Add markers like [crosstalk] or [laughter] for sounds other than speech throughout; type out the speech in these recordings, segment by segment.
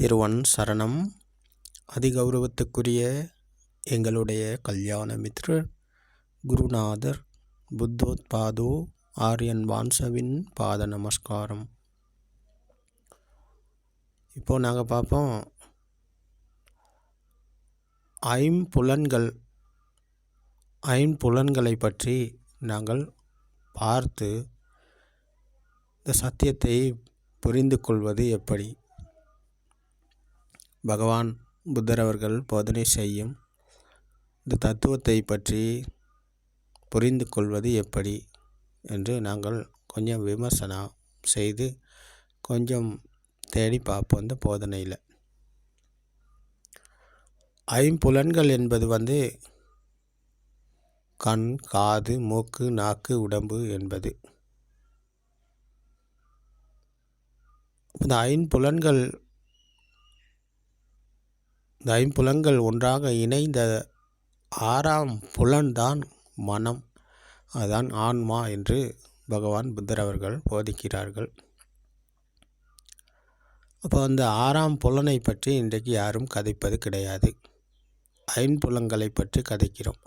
திருவன் சரணம். அதிகௌரவத்துக்குரிய எங்களுடைய கல்யாண மித்ரர் குருநாதர் புத்தோத்பாதோ ஆரியன் வான்சவின் பாத நமஸ்காரம். இப்போது நாங்கள் பார்ப்போம் ஐம்புலன்கள் ஐம்புலன்களை பற்றி நாங்கள் பார்த்து இந்த சத்தியத்தை புரிந்து கொள்வது எப்படி? பகவான் புத்தர் அவர்கள் போதனை செய்யும் இந்த தத்துவத்தை பற்றி புரிந்து கொள்வது எப்படி என்று நாங்கள் கொஞ்சம் விமர்சனம் செய்து கொஞ்சம் தேடி பார்ப்போம் இந்த போதனையில். ஐம்புலன்கள் என்பது வந்து கண் காது மூக்கு நாக்கு உடம்பு என்பது. இந்த ஐம்புலன்கள் இந்த ஐம்புலங்கள் ஒன்றாக இணைந்த ஆறாம் புலன்தான் மனம். அதுதான் ஆன்மா என்று பகவான் புத்தர் அவர்கள் போதிக்கிறார்கள். அப்போ அந்த ஆறாம் புலனை பற்றி இன்றைக்கு யாரும் கதைப்பது கிடையாது. ஐம்புலங்களை பற்றி கதைக்கிறோம்.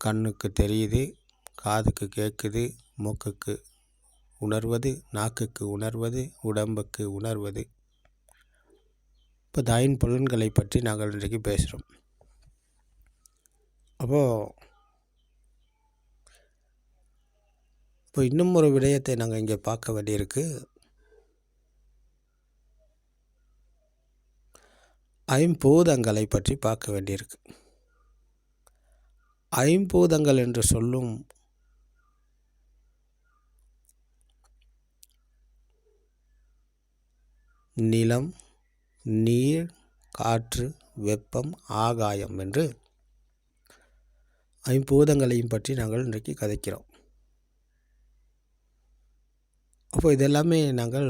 கண்ணுக்கு தெரியுது காதுக்கு கேட்குது மூக்குக்கு உணர்வது நாக்குக்கு உணர்வது உடம்புக்கு உணர்வது. இப்போ தாயின் புலன்களை பற்றி நாங்கள் இன்றைக்கு பேசுகிறோம். அப்போது இப்போ இன்னும் ஒரு விடயத்தை நாங்கள் இங்கே பார்க்க வேண்டியிருக்கு. ஐம்பூதங்களை பற்றி பார்க்க வேண்டியிருக்கு. ஐம்பூதங்கள் என்று சொல்லும் நிலம் நீர் காற்று வெப்பம் ஆகாயம் என்று ஐம்பூதங்களையும் பற்றி நாங்கள் இன்றைக்கு கதைக்கிறோம். அப்போ இதெல்லாமே நாங்கள்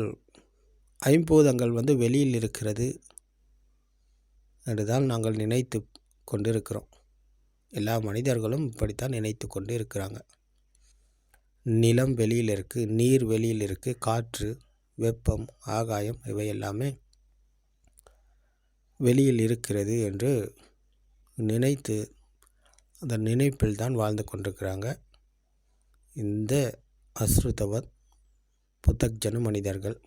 ஐம்பூதங்கள் வந்து வெளியில் இருக்கிறது என்றுதான் நாங்கள் நினைத்து கொண்டிருக்கிறோம். எல்லா மனிதர்களும் இப்படித்தான் நினைத்து கொண்டு இருக்கிறாங்க நிலம் வெளியில் இருக்குது நீர் வெளியில் இருக்குது காற்று வெப்பம் ஆகாயம் இவை எல்லாமே வெளியில் இருக்கிறது என்று நினைத்து அந்த நினைப்பில் தான் வாழ்ந்து கொண்டிருக்கிறாங்க. இந்த அஸ்ருதவத் புத்தக்ஜன மனிதர்கள்.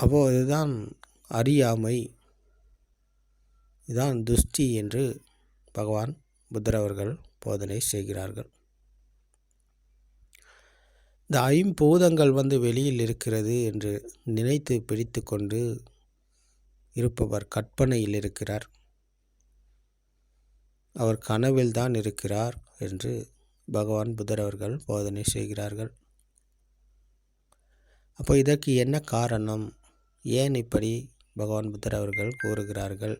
அப்போது இதுதான் அறியாமை இதுதான் துஷ்டி என்று பகவான் புத்தர் அவர்கள் போதனை செய்கிறார்கள். இந்த ஐம்பூதங்கள் வந்து வெளியில் இருக்கிறது என்று நினைத்து பிடித்து கொண்டு இருப்பவர் கற்பனையில் இருக்கிறார். அவர் கனவில் தான் இருக்கிறார் என்று பகவான் புத்தர் அவர்கள் போதனை செய்கிறார்கள். அப்போ இதற்கு என்ன காரணம்? ஏன் இப்படி பகவான் புத்தர் அவர்கள் கூறுகிறார்கள்?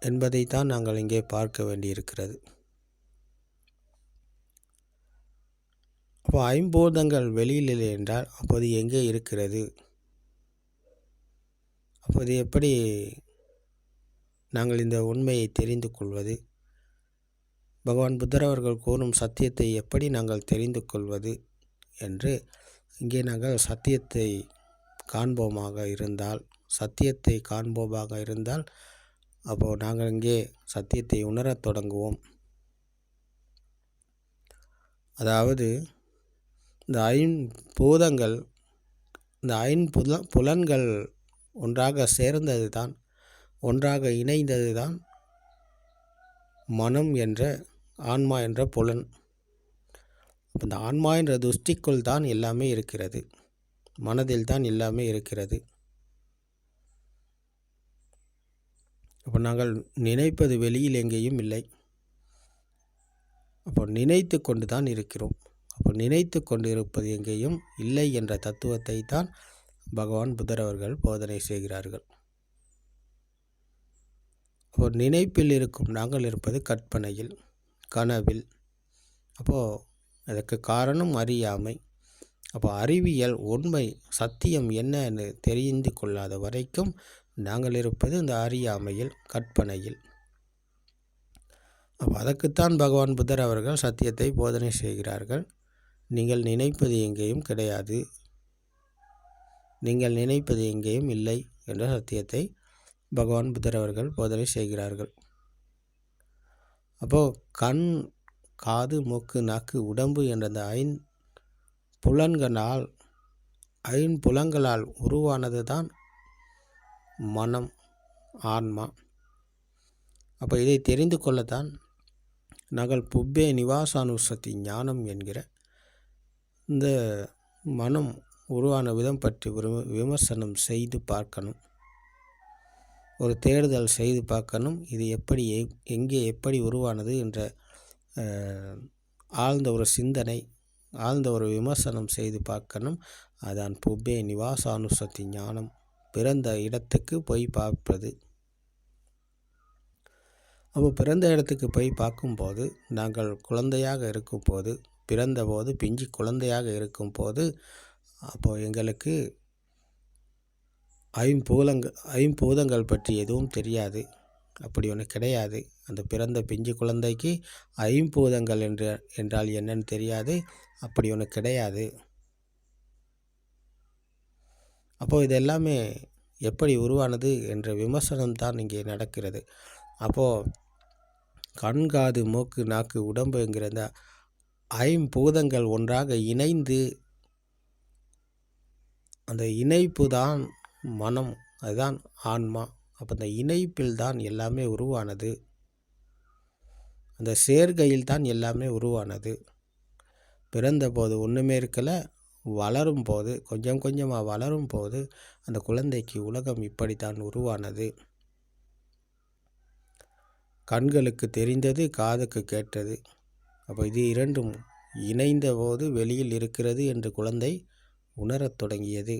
என்பதைத்தான் நாங்கள் இங்கே பார்க்க வேண்டியிருக்கிறது. அப்போ ஐம்பூதங்கள் வெளியில் இல்லை என்றால் அப்போது எங்கே இருக்கிறது? அப்போது எப்படி நாங்கள் இந்த உண்மையை தெரிந்து கொள்வது? பகவான் புத்தர் அவர்கள் கூறும் சத்தியத்தை எப்படி நாங்கள் தெரிந்து கொள்வது என்று இங்கே நாங்கள் சத்தியத்தை காண்போமாக இருந்தால் சத்தியத்தை காண்போமாக இருந்தால் அப்போது நாங்கள் இங்கே சத்தியத்தை உணரத் தொடங்குவோம். அதாவது இந்த ஐம்பூதங்கள் இந்த ஐம்புல புலன்கள் ஒன்றாக சேர்ந்தது தான் ஒன்றாக இணைந்தது தான் மனம் என்ற ஆன்மா என்ற புலன். இந்த ஆன்மா என்ற துஷ்டிக்குள் தான் எல்லாமே இருக்கிறது. மனதில் தான் எல்லாமே இருக்கிறது. அப்போ நாங்கள் நினைப்பது வெளியில் எங்கேயும் இல்லை. அப்போ நினைத்து கொண்டு தான் இருக்கிறோம். அப்போ நினைத்து கொண்டிருப்பது எங்கேயும் இல்லை என்ற தத்துவத்தை தான் பகவான் புத்தர் அவர்கள் போதனை செய்கிறார்கள். அப்போ நினைப்பில் இருக்கும் நாங்கள் இருப்பது கற்பனையில் கனவில். அப்போது அதற்கு காரணம் அறியாமை. அப்போ அறிவியல் உண்மை சத்தியம் என்னன்னு தெரிந்து கொள்ளாத வரைக்கும் நாங்கள் இருப்பது இந்த அறியாமையில் கற்பனையில். அப்போ அதற்குத்தான் பகவான் புத்தர் அவர்கள் சத்தியத்தை போதனை செய்கிறார்கள். நீங்கள் நினைப்பது எங்கேயும் கிடையாது. நீங்கள் நினைப்பது எங்கேயும் இல்லை என்ற சத்தியத்தை பகவான் புத்தர் அவர்கள் போதனை செய்கிறார்கள். அப்போது கண் காது மூக்கு நாக்கு உடம்பு என்ற அந்த ஐந்து புலன்களால் ஐம்புலங்களால் உருவானது தான் மனம் ஆன்மா. அப்போ இதை தெரிந்து கொள்ளத்தான் நாங்கள் புப்பே நிவாசானுசத்தி ஞானம் என்கிற இந்த மனம் உருவான விதம் பற்றி ஒரு விமர்சனம் செய்து பார்க்கணும். ஒரு தேடுதல் செய்து பார்க்கணும். இது எப்படி எங்கே எப்படி உருவானது என்ற ஆழ்ந்த ஒரு சிந்தனை ஆழ்ந்த ஒரு விமர்சனம் செய்து பார்க்கணும். அதான் புப்பே நிவாசானுசத்தி ஞானம் பிறந்த இடத்துக்கு போய் பார்ப்பது. அப்போ பிறந்த இடத்துக்கு போய் பார்க்கும்போது நாங்கள் குழந்தையாக இருக்கும்போது பிறந்தபோது பிஞ்சு குழந்தையாக இருக்கும்போது அப்போது எங்களுக்கு ஐம்பூதங்கள் ஐம்பூதங்கள் பற்றி எதுவும் தெரியாது. அப்படி ஒன்று கிடையாது. அந்த பிறந்த பிஞ்சு குழந்தைக்கு ஐம்பூதங்கள் என்று என்றால் என்னன்னு தெரியாது. அப்படி ஒன்று கிடையாது. அப்போது இது எல்லாமே எப்படி உருவானது என்ற விமர்சனம் தான் இங்கே நடக்கிறது. அப்போது கண் காது மூக்கு நாக்கு உடம்புங்கிற இந்த ஐம்பூதங்கள் ஒன்றாக இணைந்து அந்த இணைப்பு தான் மனம் அதுதான் ஆன்மா. அப்போ அந்த இணைப்பில் தான் எல்லாமே உருவானது. அந்த சேர்க்கையில் தான் எல்லாமே உருவானது. பிறந்தபோது ஒன்றுமே இருக்கலை வளரும் போது கொஞ்சம் கொஞ்சமாக வளரும் போது அந்த குழந்தைக்கு உலகம் இப்படித்தான் உருவானது. கண்களுக்கு தெரிந்தது காதுக்கு கேட்டது. அப்போ இது இரண்டும் இணைந்த போது வெளியில் இருக்கிறது என்று குழந்தை உணரத் தொடங்கியது.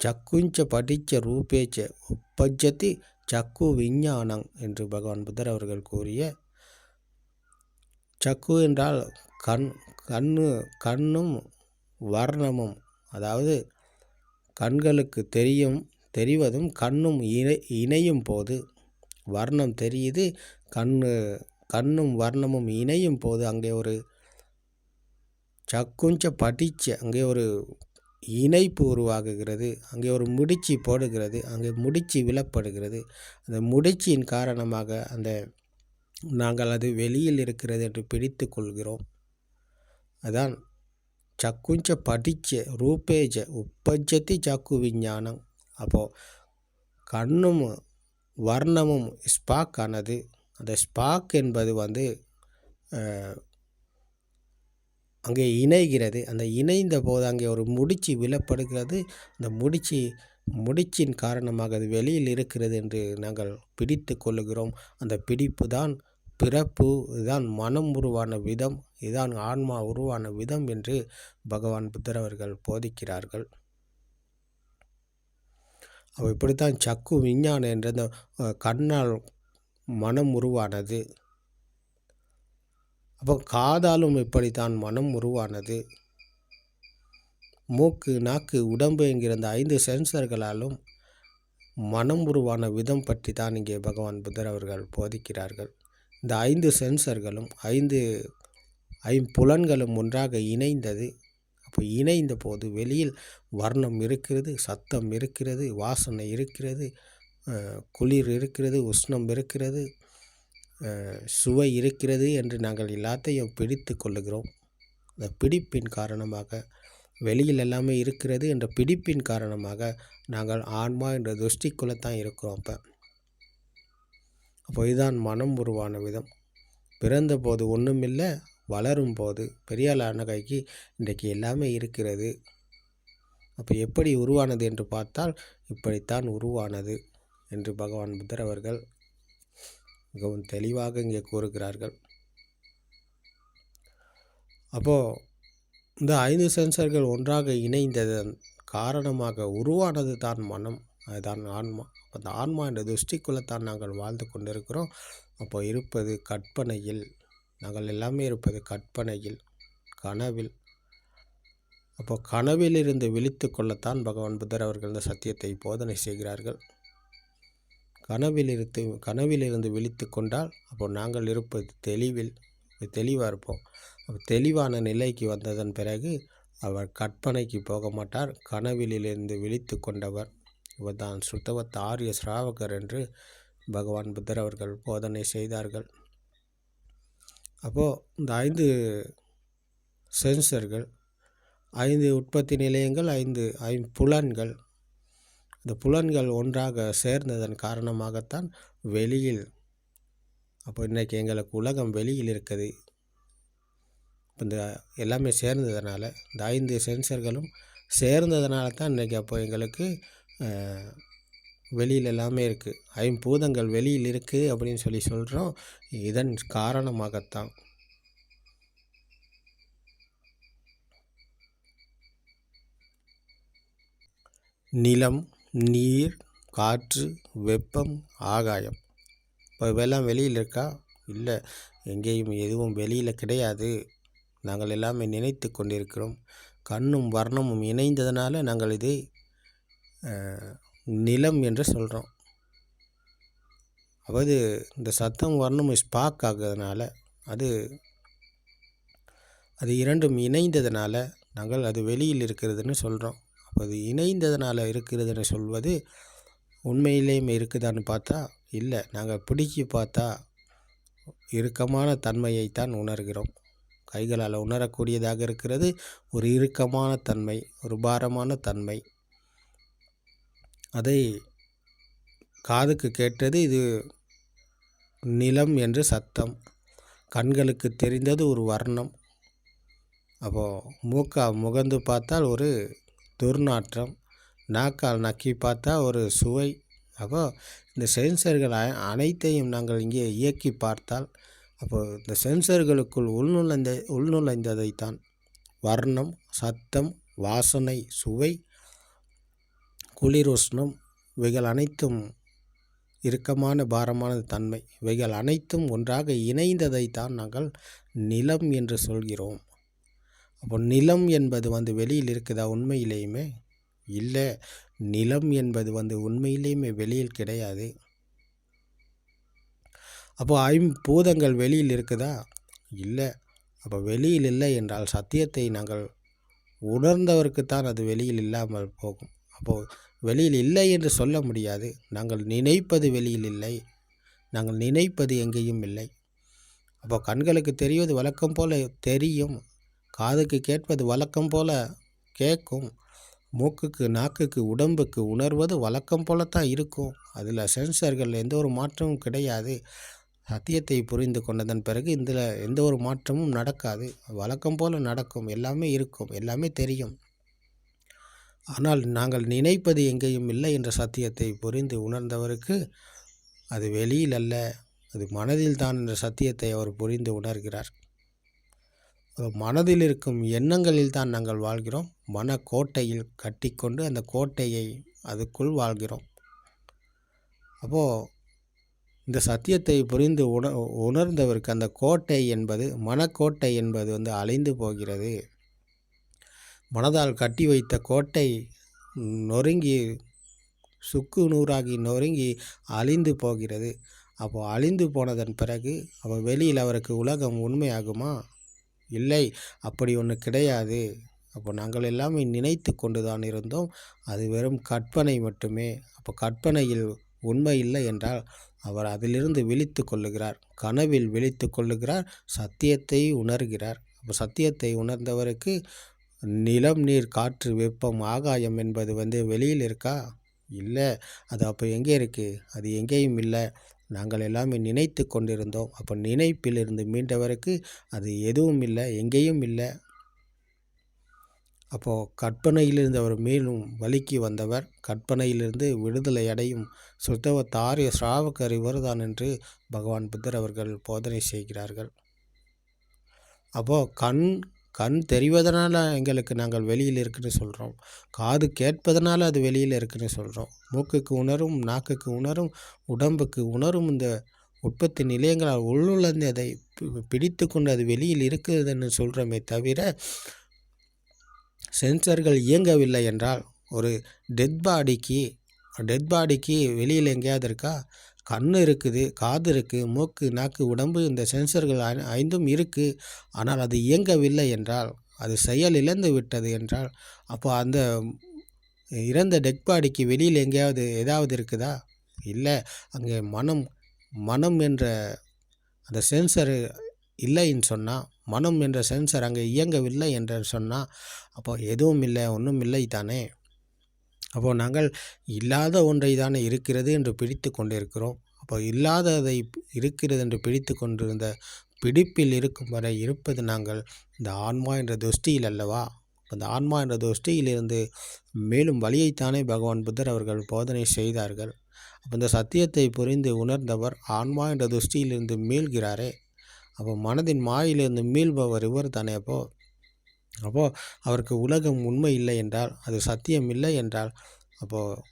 சக்குஞ்ச படிச்ச ரூபேச்ச உப்பஜத்தி சக்கு விஞ்ஞானம் என்று பகவான் புத்தர் அவர்கள் கூறிய சக்கு என்றால் கண் கண்ணு கண்ணும் வர்ணமும் அதாவது கண்களுக்கு தெரியும் தெரிவதும் கண்ணும் இணை இணையும் போது வர்ணம் தெரியுது கண் கண்ணும் வர்ணமும் இணையும் போது அங்கே ஒரு சக்குஞ்ச படிச்ச அங்கே ஒரு இணைப்பு உருவாகுகிறது அங்கே ஒரு முடிச்சு போடுகிறது அங்கே முடிச்சு விழப்படுகிறது. அந்த முடிச்சியின் காரணமாக அந்த நாங்கள் அது வெளியில் இருக்கிறது என்று பிடித்து கொள்கிறோம். அதான் சக்குஞ்ச படிச்ச ரூபேஜ உப்பஜத்தி சக்கு விஞ்ஞானம். அப்போது கண்ணும் வர்ணமும் ஸ்பாக் ஆனது அந்த ஸ்பாக் என்பது வந்து அங்கே இணைகிறது. அந்த இணைந்த போது அங்கே ஒரு முடிச்சு விழப்படுகிறது. அந்த முடிச்சு முடிச்சின் காரணமாக அது வெளியில் இருக்கிறது என்று நாங்கள் பிடித்து கொள்ளுகிறோம். அந்த பிடிப்பு தான் பிறப்பு இதுதான் மனம் உருவான விதம் இதுதான் ஆன்மா உருவான விதம் என்று பகவான் புத்தர் அவர்கள் போதிக்கிறார்கள். அவள் இப்படித்தான் சக்கு விஞ்ஞானம் என்ற அந்த கண்ணால் மனம் உருவானது. அப்போ காதாலும் இப்படித்தான் மனம் உருவானது. மூக்கு நாக்கு உடம்பு என்கிற இந்த ஐந்து சென்சர்களாலும் மனம் உருவான விதம் பற்றி தான் இங்கே பகவான் புத்தர் அவர்கள் போதிக்கிறார்கள். இந்த ஐந்து சென்சர்களும் ஐந்து ஐம்புலன்களும் ஒன்றாக இணைந்தது. அப்போ இணைந்த போது வெளியில் வர்ணம் இருக்கிறது சத்தம் இருக்கிறது வாசனை இருக்கிறது. குளிர் இருக்கிறது உஷ்ணம் இருக்கிறது சுவை இருக்கிறது என்று நாங்கள் எல்லாத்தையும் பிடித்து கொள்ளுகிறோம். அந்த பிடிப்பின் காரணமாக வெளியில் எல்லாமே இருக்கிறது என்ற பிடிப்பின் காரணமாக நாங்கள் ஆன்மா என்ற துஷ்டிக்குள்ளே இருக்கிறோம் அப்போ. அப்போ இதுதான் மனம் உருவான விதம். பிறந்தபோது ஒன்றுமில்லை வளரும் போது பெரியாளான கைக்கு இன்றைக்கு எல்லாமே இருக்கிறது. அப்போ எப்படி உருவானது என்று பார்த்தால் இப்படித்தான் உருவானது. என்று பகவான் புத்தர் அவர்கள் மிகவும் தெளிவாக இங்கே கூறுகிறார்கள். அப்போது இந்த ஐந்து சென்சர்கள் ஒன்றாக இணைந்ததன் காரணமாக உருவானது தான் மனம் அதுதான் ஆன்மா. அந்த ஆன்மா என்ற துஷ்டிக்குள்ளத்தான் நாங்கள் வாழ்ந்து கொண்டிருக்கிறோம். அப்போ இருப்பது கற்பனையில் நாங்கள் எல்லாமே இருப்பது கற்பனையில் கனவில். அப்போ கனவில் இருந்து விழித்து கொள்ளத்தான் பகவான் புத்தர் அவர்கள் இந்த சத்தியத்தை போதனை செய்கிறார்கள். கனவில் இருந்து கனவிலிருந்து விழித்து கொண்டால் அப்போ நாங்கள் இருப்பது தெளிவில் தெளிவாக இருப்போம். தெளிவான நிலைக்கு வந்ததன் பிறகு அவர் கற்பனைக்கு போக மாட்டார். கனவிலிருந்து விழித்து கொண்டவர் இவர்தான் சுத்தவத் ஆரிய சிராவகர் என்று பகவான் புத்தர் அவர்கள் போதனை செய்தார்கள். அப்போது இந்த ஐந்து சென்சர்கள் ஐந்து உற்பத்தி நிலையங்கள் ஐந்து ஐம்புலன்கள் இந்த புலன்கள் ஒன்றாக சேர்ந்ததன் காரணமாகத்தான் வெளியில் அப்போ இன்றைக்கி எங்களுக்கு உலகம் வெளியில் இருக்குது. இந்த எல்லாமே சேர்ந்ததுனால இந்த ஐந்து சென்சர்களும் சேர்ந்ததுனால தான் இன்றைக்கி அப்போ எங்களுக்கு வெளியில் எல்லாமே இருக்குது ஐம்பூதங்கள் வெளியில் இருக்குது அப்படின்னு சொல்லி சொல்கிறோம் இதன் காரணமாகத்தான். நிலம் நீர் காற்று வெப்பம் ஆகாயம். இப்போ இவெல்லாம் வெளியில் இருக்கா? இல்லை. எங்கேயும் எதுவும் வெளியில் கிடையாது. நாங்கள் எல்லாமே நினைத்து கொண்டிருக்கிறோம். கண்ணும் வர்ணமும் இணைந்ததுனால நாங்கள் இதை நிலம் என்று சொல்கிறோம் அதாவது இந்த சத்தம் வர்ணம் ஸ்பாக் ஆகிறதுனால அது அது இரண்டும் இணைந்ததுனால நாங்கள் அது வெளியில் இருக்கிறதுன்னு சொல்கிறோம் அது இணைந்ததுனால இருக்கிறதுன்னு சொல்வது உண்மையிலேயும் இருக்குதான்னு பார்த்தா இல்லை. நாங்கள் பிடிக்கி பார்த்தா இறுக்கமான தன்மையைத்தான் உணர்கிறோம். கைகளால் உணரக்கூடியதாக இருக்கிறது ஒரு இறுக்கமான தன்மை ஒரு பாரமான தன்மை. அதை காதுக்கு கேட்டது இது நிலம் என்று சத்தம். கண்களுக்கு தெரிந்தது ஒரு வர்ணம். அப்போது மூக்கா முகந்து பார்த்தால் ஒரு துர்நாற்றம். நாக்கால் நக்கி பார்த்தா ஒரு சுவை. அப்போ இந்த சென்சர்கள் அனைத்தையும் நாங்கள் இங்கே இயக்கி பார்த்தால் அப்போது இந்த சென்சர்களுக்குள் உள்நுழைந்த உள்நுழைந்ததைத்தான். வர்ணம் சத்தம் வாசனை சுவை குளிர் உஷ்ணம் இவைகள் அனைத்தும் இறுக்கமான பாரமான தன்மை. இவைகள் அனைத்தும் ஒன்றாக இணைந்ததைத்தான் நாங்கள் நிலம் என்று சொல்கிறோம். அப்போ நிலம் என்பது வந்து வெளியில் இருக்குதா உண்மையிலேயுமே? இல்லை. நிலம் என்பது வந்து உண்மையிலேயுமே வெளியில் கிடையாது. அப்போ ஐம்பூதங்கள் வெளியில் இருக்குதா? இல்லை. அப்போ வெளியில் இல்லை என்றால் சத்தியத்தை நாங்கள் உணர்ந்தவருக்குத்தான் அது வெளியில் இல்லாமல் போகும். அப்போது வெளியில் இல்லை என்று சொல்ல முடியாது. நாங்கள் நினைப்பது வெளியில் இல்லை. நாங்கள் நினைப்பது எங்கேயும் இல்லை. அப்போ கண்களுக்கு தெரிவது வழக்கம் போல் தெரியும். காதுக்கு கேட்பது வழக்கம் போல் கேட்கும் மூக்குக்கு நாக்குக்கு உடம்புக்கு உணர்வது வழக்கம் போல தான் இருக்கும். அதில் சென்சர்கள் எந்த ஒரு மாற்றமும் கிடையாது. சத்தியத்தை புரிந்து கொண்டதன் பிறகு இதில் எந்த ஒரு மாற்றமும் நடக்காது. வழக்கம் போல் நடக்கும். எல்லாமே இருக்கும். எல்லாமே தெரியும். ஆனால் நாங்கள் நினைப்பது எங்கேயும் இல்லை என்ற சத்தியத்தை புரிந்து உணர்ந்தவருக்கு அது வெளியில் அல்ல அது மனதில் தான் என்ற சத்தியத்தை அவர் புரிந்து உணர்கிறார். மனதில் இருக்கும் எண்ணங்களில் தான் நாங்கள் வாழ்கிறோம். மன கோட்டையில் கட்டிக்கொண்டு அந்த கோட்டையை அதுக்குள் வாழ்கிறோம். அப்போது இந்த சத்தியத்தை புரிந்து உண உணர்ந்தவருக்கு அந்த கோட்டை என்பது மனக்கோட்டை என்பது வந்து அழிந்து போகிறது. மனதால் கட்டி வைத்த கோட்டை நொறுங்கி சுக்கு நூறாகி நொறுங்கி அழிந்து போகிறது. அப்போது அழிந்து போனதன் பிறகு அப்போ வெளியில் அவருக்கு உலகம் உண்மையாகுமா? இல்லை அப்படி ஒன்று கிடையாது. அப்போ நாங்கள் எல்லாமே நினைத்து கொண்டு தான் இருந்தோம். அது வெறும் கற்பனை மட்டுமே. அப்போ கற்பனையில் உண்மை இல்லை என்றால் அவர் அதிலிருந்து விழித்து கொள்ளுகிறார். கனவில் விழித்து கொள்ளுகிறார். சத்தியத்தை உணர்கிறார். அப்போ சத்தியத்தை உணர்ந்தவருக்கு நிலம் நீர் காற்று வெப்பம் ஆகாயம் என்பது வந்து வெளியில் இருக்கா? இல்லை. அது அப்போ எங்கே இருக்குது அது எங்கேயும் இல்லை. நாங்கள் எல்லாமே நினைத்து கொண்டிருந்தோம். அப்போ நினைப்பிலிருந்து மீண்டவருக்கு அது எதுவும் இல்லை எங்கேயும் இல்லை. அப்போது கற்பனையிலிருந்து அவர் மீண்டும் வலிக்கு வந்தவர். கற்பனையிலிருந்து விடுதலை அடையும் சுத்தவ தாரிய ஸ்ராவகர் இவர்தான் என்று பகவான் புத்தர் அவர்கள் போதனை செய்கிறார்கள். அப்போது கண் கண் தெரிவதனால் எங்களுக்கு நாங்கள் வெளியில் இருக்குன்னு சொல்கிறோம் காது கேட்பதனால் அது வெளியில் இருக்குன்னு சொல்கிறோம் மூக்குக்கு உணரும் நாக்குக்கு உணரும் உடம்புக்கு உணரும் இந்த உற்பத்தி நிலையங்களால் உள்ளுழந்து அதை பிடித்து கொண்டு அது வெளியில் இருக்குதுன்னு சொல்கிறோமே தவிர சென்சர்கள் இயங்கவில்லை என்றால் ஒரு டெட் பாடிக்கு டெட் பாடிக்கு வெளியில் எங்கேயாவது இருக்கா? கண் இருக்குது காது இருக்குது மூக்கு நாக்கு உடம்பு இந்த சென்சர்கள் ஐந்தும் இருக்குது ஆனால் அது இயங்கவில்லை என்றால் அது செயல் இழந்து விட்டது என்றால் அப்போ அந்த இறந்த டெட் பாடிக்கு வெளியில் எங்கேயாவது ஏதாவது இருக்குதா? இல்லை. அங்கே மனம் மனம் என்ற அந்த சென்சரு இல்லைன்னு சொன்னால் மனம் என்ற சென்சர் அங்கே இயங்கவில்லை என்று சொன்னால் அப்போ எதுவும் இல்லை ஒன்றும் இல்லை தானே? அப்போது நாங்கள் இல்லாத ஒன்றை தானே இருக்கிறது என்று பிடித்து கொண்டிருக்கிறோம். அப்போ இல்லாததை இருக்கிறது என்று பிடித்து கொண்டிருந்த பிடிப்பில் இருக்கும் வரை இருப்பது நாங்கள் இந்த ஆன்மா என்ற துஷ்டியில் அல்லவா? அந்த ஆன்மா என்ற துஷ்டியிலிருந்து மேலும் வழியைத்தானே பகவான் புத்தர் அவர்கள் போதனை செய்தார்கள். அப்போ இந்த சத்தியத்தை புரிந்து உணர்ந்தவர் ஆன்மா என்ற துஷ்டியிலிருந்து மீள்கிறாரே. அப்போ மனதின் மாயிலிருந்து மீள்பவர் இவர் தானே அப்போது அப்போது அவருக்கு உலகம் உண்மை இல்லை என்றால் அது சத்தியம் இல்லை என்றால் அப்போது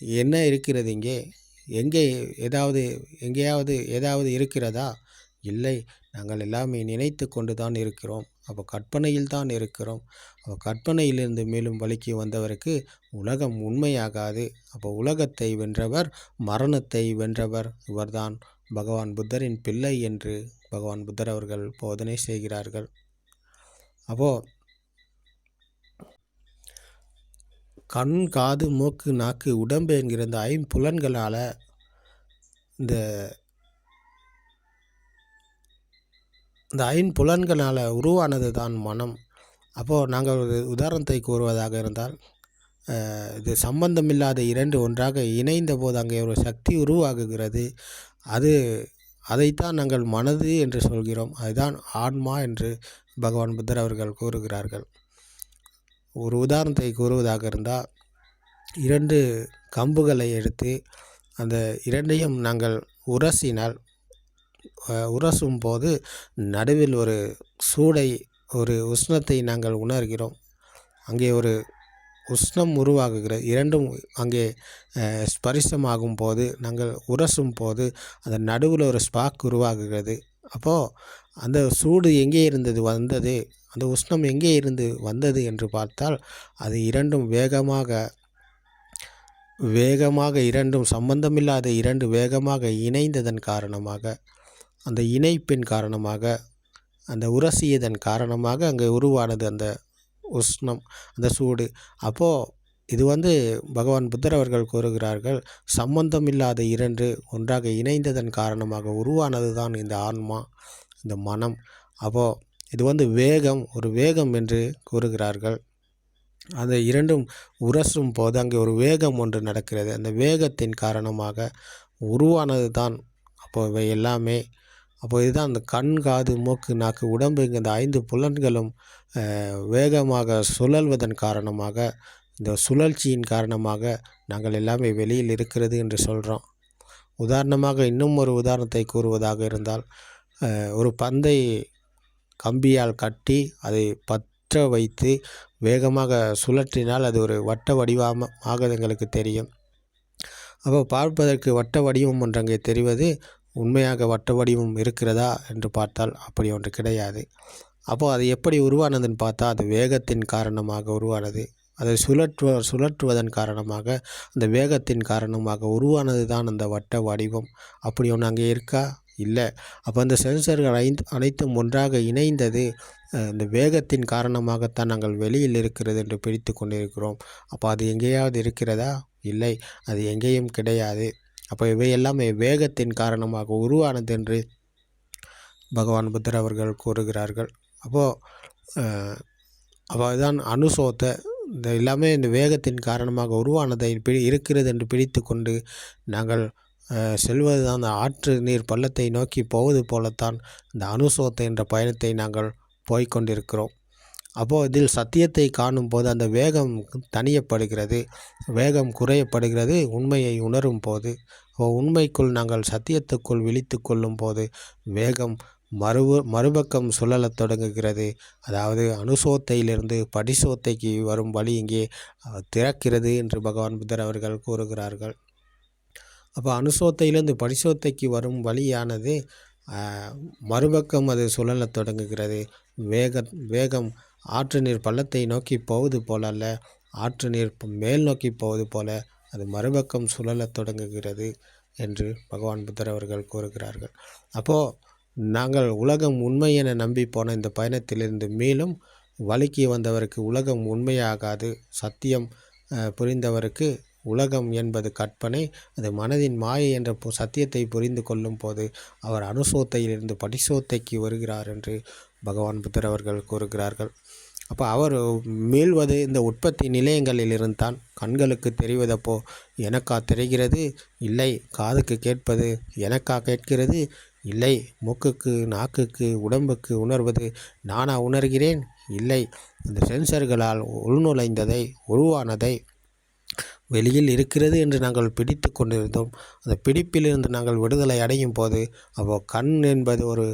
என்ன இருக்கிறது இங்கே? எங்கே ஏதாவது எங்கேயாவது ஏதாவது இருக்கிறதா? இல்லை. நாங்கள் எல்லாமே நினைத்து கொண்டு தான் இருக்கிறோம். அப்போ கற்பனையில் தான் இருக்கிறோம். அப்போ கற்பனையிலிருந்து மேலும் வழிக்கு வந்தவருக்கு உலகம் உண்மையாகாது. அப்போ உலகத்தை வென்றவர் மரணத்தை வென்றவர் இவர்தான். பகவான் புத்தரின் பிள்ளை என்று பகவான் புத்தர் அவர்கள் போதனை செய்கிறார்கள். அப்போது கண் காது மூக்கு நாக்கு உடம்பு என்கிற இந்த ஐம்புலன்களால் இந்த இந்த ஐம்புலன்களால் உருவானது தான் மனம். அப்போது நாங்கள் ஒரு உதாரணத்தை கூறுவதாக இருந்தால் இது சம்பந்தமில்லாத இரண்டு ஒன்றாக இணைந்த போது அங்கே ஒரு சக்தி உருவாகுகிறது. அது அதைத்தான் நாங்கள் மனது என்று சொல்கிறோம். அதுதான் ஆன்மா என்று பகவான் புத்தர் அவர்கள் கூறுகிறார்கள். ஒரு உதாரணத்தை கூறுவதாக இருந்தால் இரண்டு கம்புகளை எடுத்து அந்த இரண்டையும் நாங்கள் உரசினால் உரசும் போது நடுவில் ஒரு சூடை ஒரு உஷ்ணத்தை நாங்கள் உணர்கிறோம். அங்கே ஒரு உஷ்ணம் உருவாகுகிறது இரண்டும் அங்கே ஸ்பரிசமாகும் போது நாங்கள் உரசும் போது அந்த நடுவில் ஒரு ஸ்பாக் உருவாகுகிறது. அப்போது அந்த சூடு எங்கே இருந்தது வந்தது? அந்த உஷ்ணம் எங்கே இருந்து வந்தது என்று பார்த்தால் அது இரண்டும் வேகமாக வேகமாக இரண்டும் சம்பந்தமில்லாத இரண்டு வேகமாக இணைந்ததன் காரணமாக அந்த இணைப்பின் காரணமாக அந்த உரசியதன் காரணமாக அங்கே உருவானது அந்த உஷ்ணம் அந்த சூடு. அப்போது இது வந்து பகவான் புத்தர் அவர்கள் கூறுகிறார்கள் சம்பந்தம் இல்லாத இரண்டு ஒன்றாக இணைந்ததன் காரணமாக உருவானது தான் இந்த ஆன்மா இந்த மனம். அப்போது இது வந்து வேகம் ஒரு வேகம் என்று கூறுகிறார்கள். அந்த இரண்டும் உரசும் போது அங்கே ஒரு வேகம் ஒன்று நடக்கிறது. அந்த வேகத்தின் காரணமாக உருவானது தான் அப்போ இவை எல்லாமே அப்போ இதுதான் அந்த கண் காது மூக்கு நாக்கு உடம்பு இந்த ஐந்து புலன்களும் வேகமாக சுழல்வதன் காரணமாக இந்த சுழற்சியின் காரணமாக நாங்கள் எல்லாமே வெளியில் இருக்கிறது என்று சொல்கிறோம் உதாரணமாக இன்னும் ஒரு உதாரணத்தை கூறுவதாக இருந்தால் ஒரு பந்தை கம்பியால் கட்டி அதை பற்ற வைத்து வேகமாக சுழற்றினால் அது ஒரு வட்ட வடிவமாக எங்களுக்கு தெரியும். அப்போ பார்ப்பதற்கு வட்ட வடிவம் ஒன்று அங்கே தெரிவது உண்மையாக வட்ட வடிவம் இருக்கிறதா என்று பார்த்தால் அப்படி ஒன்று கிடையாது. அப்போது அது எப்படி உருவானதுன்னு பார்த்தா அது வேகத்தின் காரணமாக உருவானது. அதை சுழற்று சுழற்றுவதன் காரணமாக அந்த வேகத்தின் காரணமாக உருவானது தான் அந்த வட்ட வடிவம். அப்படி ஒன்று அங்கே இருக்கா? இல்லை. அப்போ அந்த சென்சர்கள் ஐந்து அனைத்தும் ஒன்றாக இணைந்தது இந்த வேகத்தின் காரணமாகத்தான் நாங்கள் வெளியில் இருக்கிறது என்று பிடித்து கொண்டிருக்கிறோம். அப்போ அது எங்கேயாவது இருக்கிறதா? இல்லை. அது எங்கேயும் கிடையாது. அப்போ இவை எல்லாமே வேகத்தின் காரணமாக உருவானது என்று பகவான் புத்தர் அவர்கள் கூறுகிறார்கள். அப்போது அப்போ அதுதான் அனுசோத்தை இந்த எல்லாமே இந்த வேகத்தின் காரணமாக உருவானதை பிடி இருக்கிறது என்று பிடித்து கொண்டு நாங்கள் செல்வது தான் அந்த ஆற்று நீர் பள்ளத்தை நோக்கி போவது போலத்தான் இந்த அனுசோத்தை என்ற பயணத்தை நாங்கள் போய்கொண்டிருக்கிறோம் அப்போது இதில் சத்தியத்தை காணும் போது அந்த வேகம் தனியப்படுகிறது. வேகம் குறையப்படுகிறது. உண்மையை உணரும் போது. உண்மைக்குள் நாங்கள் சத்தியத்துக்குள் விழித்து கொள்ளும் போது வேகம் மறு மறுபக்கம் சுழலத் தொடங்குகிறது. அதாவது அனுசோத்தையிலிருந்து படிசோத்தைக்கு வரும் வழி இங்கே திறக்கிறது என்று பகவான் புத்தர் அவர்கள் கூறுகிறார்கள். அப்போ அனுசோத்தையிலிருந்து பரிசோத்தைக்கு வரும் வழியானது மறுபக்கம் அது சுழலத் தொடங்குகிறது. வேக வேகம் ஆற்று நீர் பள்ளத்தை நோக்கி போவது போல அல்ல. ஆற்று நீர் மேல் நோக்கி போவது போல அது மறுபக்கம் சுழலத் தொடங்குகிறது என்று பகவான் புத்தர் அவர்கள் கூறுகிறார்கள். அப்போது நாங்கள் உலகம் உண்மை என நம்பி போன இந்த பயணத்திலிருந்து மேலும் வழுக்கி வந்தவருக்கு உலகம் உண்மையாகாது சத்தியம் புரிந்தவருக்கு உலகம் என்பது கற்பனை அது மனதின் மாயை என்ற சத்தியத்தை புரிந்து கொள்ளும் போது அவர் அனுசோத்தையிலிருந்து படிசோத்தைக்கு வருகிறார் என்று பகவான் புத்தர் அவர்கள் கூறுகிறார்கள். அப்போ அவர் மீள்வது இந்த உற்பத்தி நிலையங்களில் தான் கண்களுக்கு தெரிவதப்போ எனக்கா தெரிகிறது? இல்லை. காதுக்கு கேட்பது எனக்கா கேட்கிறது? இல்லை. மூக்குக்கு நாக்குக்கு உடம்புக்கு உணர்வது நானா உணர்கிறேன்? இல்லை. இந்த சென்சர்களால் உள்நுழைந்ததை உருவானதை வெளியில் இருக்கிறது என்று நாங்கள் பிடித்து கொண்டிருந்தோம். அந்த பிடிப்பிலிருந்து நாங்கள் விடுதலை அடையும் போது அப்போ கண் என்பது ஒரு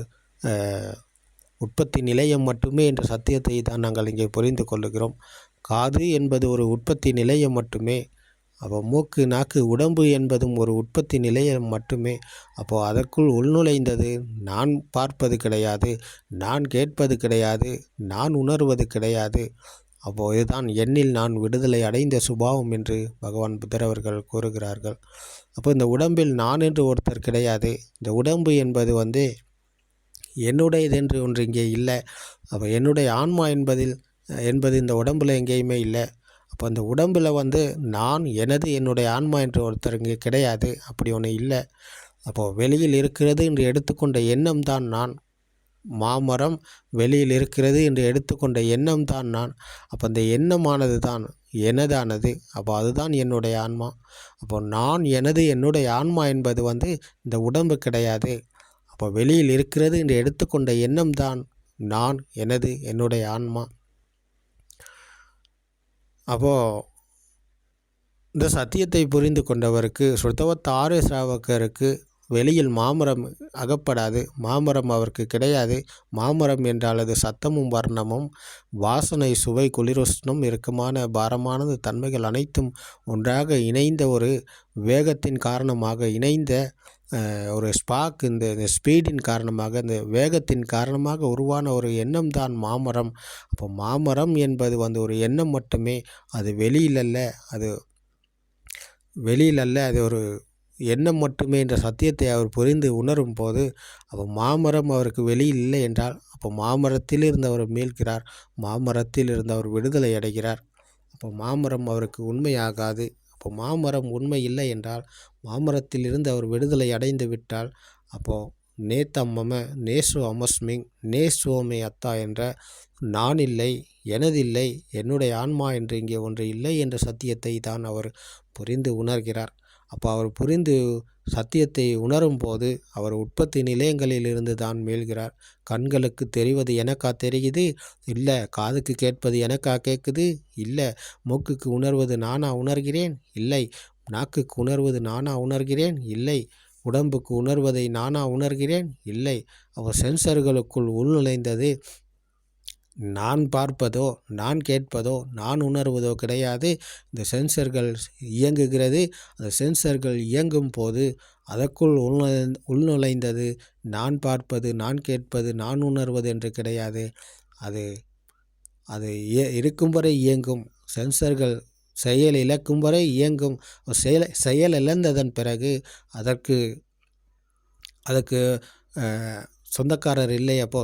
உற்பத்தி நிலையம் மட்டுமே என்ற சத்தியத்தை தான் நாங்கள் இங்கே புரிந்து கொள்ளுகிறோம். காது என்பது ஒரு உற்பத்தி நிலையம் மட்டுமே அப்போ மூக்கு நாக்கு உடம்பு என்பதும் ஒரு உற்பத்தி நிலையம் மட்டுமே. அப்போது அதற்குள் உள்நுழைந்தது நான் பார்ப்பது கிடையாது நான் கேட்பது கிடையாது நான் உணர்வது கிடையாது. அப்போது இதுதான் எண்ணில் நான் விடுதலை அடைந்த சுபாவம் என்று பகவான் புத்தரவர்கள் கூறுகிறார்கள். அப்போ இந்த உடம்பில் நான் என்று ஒருத்தர் கிடையாது. இந்த உடம்பு என்பது வந்து என்னுடையது என்று ஒன்று இங்கே இல்லை. அப்போ என்னுடைய ஆன்மா என்பதில் என்பது இந்த உடம்பில் எங்கேயுமே இல்லை. அப்போ அந்த உடம்பில் வந்து நான் எனது என்னுடைய ஆன்மா என்று ஒருத்தர் இங்கே கிடையாது. அப்படி ஒன்று இல்லை. அப்போது வெளியில் இருக்கிறது என்று எடுத்துக்கொண்ட எண்ணம் தான் நான். மாமரம் வெளியில் இருக்கிறது என்று எடுத்துக்கொண்ட எண்ணம் தான் நான். அப்போ அந்த எண்ணமானது தான் எனதானது. அப்போ அதுதான் என்னுடைய ஆன்மா. அப்போ நான் எனது என்னுடைய ஆன்மா என்பது வந்து இந்த உடம்பு கிடையாது. அப்போ வெளியில் இருக்கிறது என்று எடுத்துக்கொண்ட எண்ணம் தான் நான் எனது என்னுடைய ஆன்மா. அப்போது இந்த சத்தியத்தை புரிந்து கொண்டவருக்கு சுத்தவத்த ஆரிய சிராவக்கருக்கு வெளியில் மாமரம் அகப்படாது மாமரம் அவருக்கு கிடையாது. மாமரம் என்றால் அது சத்தமும் வர்ணமும் வாசனை சுவை குளிரோஷ்ணம் இறுக்கமான பாரமானது தன்மைகள் அனைத்தும் ஒன்றாக இணைந்த ஒரு வேகத்தின் காரணமாக இணைந்த ஒரு ஸ்பாக் இந்த இந்த ஸ்பீடின் காரணமாக இந்த வேகத்தின் காரணமாக உருவான ஒரு எண்ணம் தான் மாமரம். அப்போ மாமரம் என்பது வந்து ஒரு எண்ணம் மட்டுமே. அது வெளியில் அல்ல அது வெளியில் அல்ல அது ஒரு எண்ணம் மட்டுமே என்ற சத்தியத்தை அவர் புரிந்து உணரும் போது அப்போ மாமரம் அவருக்கு வெளியில் இல்லை என்றால் அப்போ மாமரத்தில் இருந்து அவர் மீள்கிறார் மாமரத்தில் இருந்து அவர் விடுதலை அடைகிறார். அப்போ மாமரம் அவருக்கு உண்மையாகாது அப்போ மாமரம் உண்மை இல்லை என்றால் மாமரத்தில் இருந்து அவர் விடுதலை அடைந்து விட்டால் அப்போது நேத்தம்மம நேசு அமஸ்மிங் நேசுவோமே அத்தா என்ற நான் இல்லை எனதில்லை என்னுடைய ஆன்மா என்று இங்கே ஒன்று இல்லை என்ற சத்தியத்தை தான் அவர் புரிந்து உணர்கிறார். அப்போ அவர் புரிந்து சத்தியத்தை உணரும் போது அவர் உற்பத்தி நிலையங்களில் இருந்து தான் மீள்கிறார் கண்களுக்கு தெரிவது எனக்கா தெரியுது? இல்லை காதுக்கு கேட்பது எனக்கா கேட்குது? இல்லை மூக்குக்கு உணர்வது நானா உணர்கிறேன்? இல்லை நாக்குக்கு உணர்வது நானா உணர்கிறேன்? இல்லை உடம்புக்கு உணர்வதை நானா உணர்கிறேன்? இல்லை அவர் சென்சர்களுக்குள் உள்நுழைந்தது நான் பார்ப்பதோ நான் கேட்பதோ நான் உணர்வதோ கிடையாது. இந்த சென்சர்கள் இயங்குகிறது. அந்த சென்சர்கள் இயங்கும் போது அதற்குள் உள்நுழை உள்நுழைந்தது. நான் பார்ப்பது நான் கேட்பது நான் உணர்வது என்று கிடையாது. அது அது இருக்கும் வரை இயங்கும். சென்சர்கள் செயல் இழக்கும் வரை இயங்கும். செயல் செயல் இழந்ததன் பிறகு அதற்கு அதற்கு சொந்தக்காரர் இல்லை அப்போ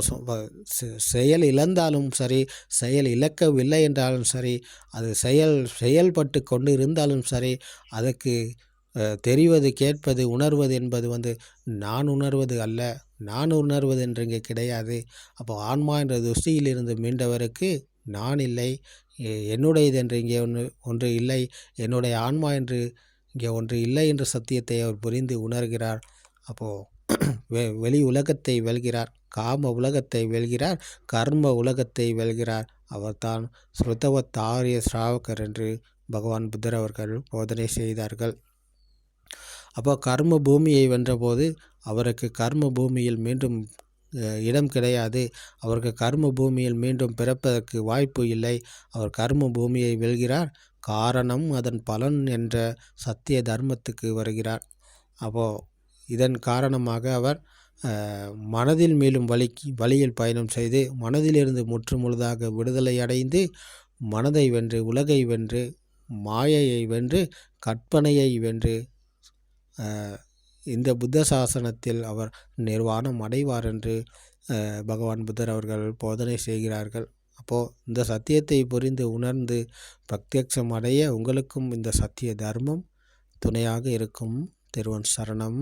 செயல் இழந்தாலும் சரி செயல் இழக்கவில்லை என்றாலும் சரி அது செயல் செயல்பட்டு கொண்டு இருந்தாலும் சரி அதுக்கு தெரிவது கேட்பது உணர்வது என்பது வந்து நான் உணர்வது அல்ல நான் உணர்வது என்று இங்கே கிடையாது. அப்போ ஆன்மா என்ற துஷ்டியிலிருந்து மீண்டவருக்கு நான் இல்லை என்னுடையது என்று இங்கே ஒன்று ஒன்று இல்லை என்னுடைய ஆன்மா என்று இங்கே ஒன்று இல்லை என்ற சத்தியத்தை அவர் புரிந்து உணர்கிறார். அப்போது [clears throat] வெ வெளி உலகத்தை வெல்கிறார் காம உலகத்தை வெல்கிறார் கர்ம உலகத்தை வெல்கிறார். அவர்தான் ஸ்ருதவத்தாரிய ஸ்ராவகர் என்று பகவான் புத்தர் அவர்கள் போதனை செய்தார்கள். அப்போ கர்ம பூமியை வென்றபோது அவருக்கு கர்ம பூமியில் மீண்டும் இடம் கிடையாது. அவருக்கு கர்ம பூமியில் மீண்டும் பிறப்பதற்கு வாய்ப்பு இல்லை. அவர் கர்ம பூமியை வெல்கிறார். காரணம் அதன் பலன் என்ற சத்திய தர்மத்துக்கு வருகிறார். அப்போது இதன் காரணமாக அவர் மனதில் மேலும் வலிக்கு வழியில் பயணம் செய்து மனதிலிருந்து முற்றுமுழுதாக விடுதலை அடைந்து மனதை வென்று உலகை வென்று மாயையை வென்று கற்பனையை வென்று இந்த புத்த சாசனத்தில் அவர் நிர்வாணம் அடைவார் என்று பகவான் புத்தர் அவர்கள் போதனை செய்கிறார்கள். அப்போது இந்த சத்தியத்தை புரிந்து உணர்ந்து பிரத்யட்சம் அடைய உங்களுக்கும் இந்த சத்திய தர்மம் துணையாக இருக்கும். திருவன் சரணம்.